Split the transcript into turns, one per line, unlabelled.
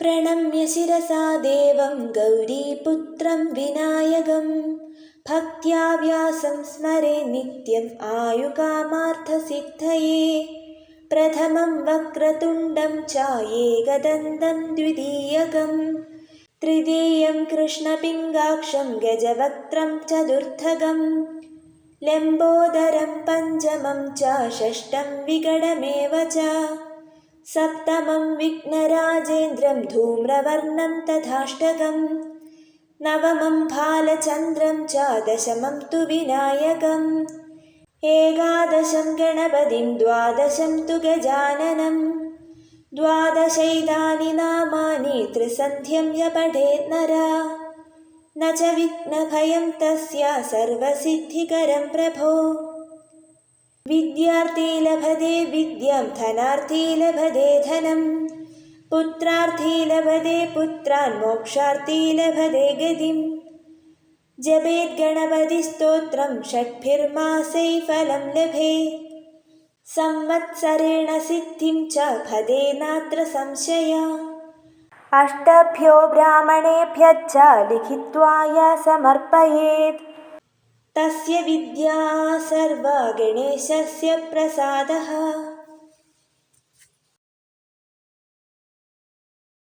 പ്രണമ്യ ശിരസാ ദേവം ഗൗരീപുത്രം വിനായകം. ഭക്യാവ്യാസം സ്മരേ നിത്യം ആയുകാമാർത്ഥസിദ്ധയേ പ്രഥമം വക്രതുണ്ടം ചായേകദന്തം ദ്വിതീയകം. തൃതീയം കൃഷ്ണപിംഗാക്ഷം ഗജവക്രം ചതുർത്ഥകം. ലംബോദരം പഞ്ചമം ച ഷഷ്ടം വികടമേവ ച. च सप्तमं विघ्नराजेन्द्रं धूम्रवर्णं तथाष्टकं नवमं फालचन्द्रं च दशमं तु विनायकम् एकादशं गणपतिं द्वादशं तु गजाननं द्वादशैतानि नामानि त्रिसन्ध्यं य पठेत् नर न च विघ्नभयं तस्य सर्वसिद्धिकरं प्रभो വിദ്യാർത്ഥി ലഭതേ വിദ്യം ധനാർത്ഥി ലഭതേ ധനം. പുത്രാർത്ഥി ലഭതേ പുത്രാൻ മോക്ഷാർത്ഥി ലഭതേ ഗതിം. ജപേത് ഗണപതി സ്തോത്രം ഷഡ്ഭിർമാസൈ ഫലം ലഭേ. സംവത്സരേണ സിദ്ധിം ച ഭദേ നാത്ര സംശയ. അഷ്ടഭ്യോ ബ്രാഹ്മണേഭ്യച്ച ലിഖിത്വായ സമർപ്പയേത്. तस्य विद्या सर्वा गणेशस्य प्रसादः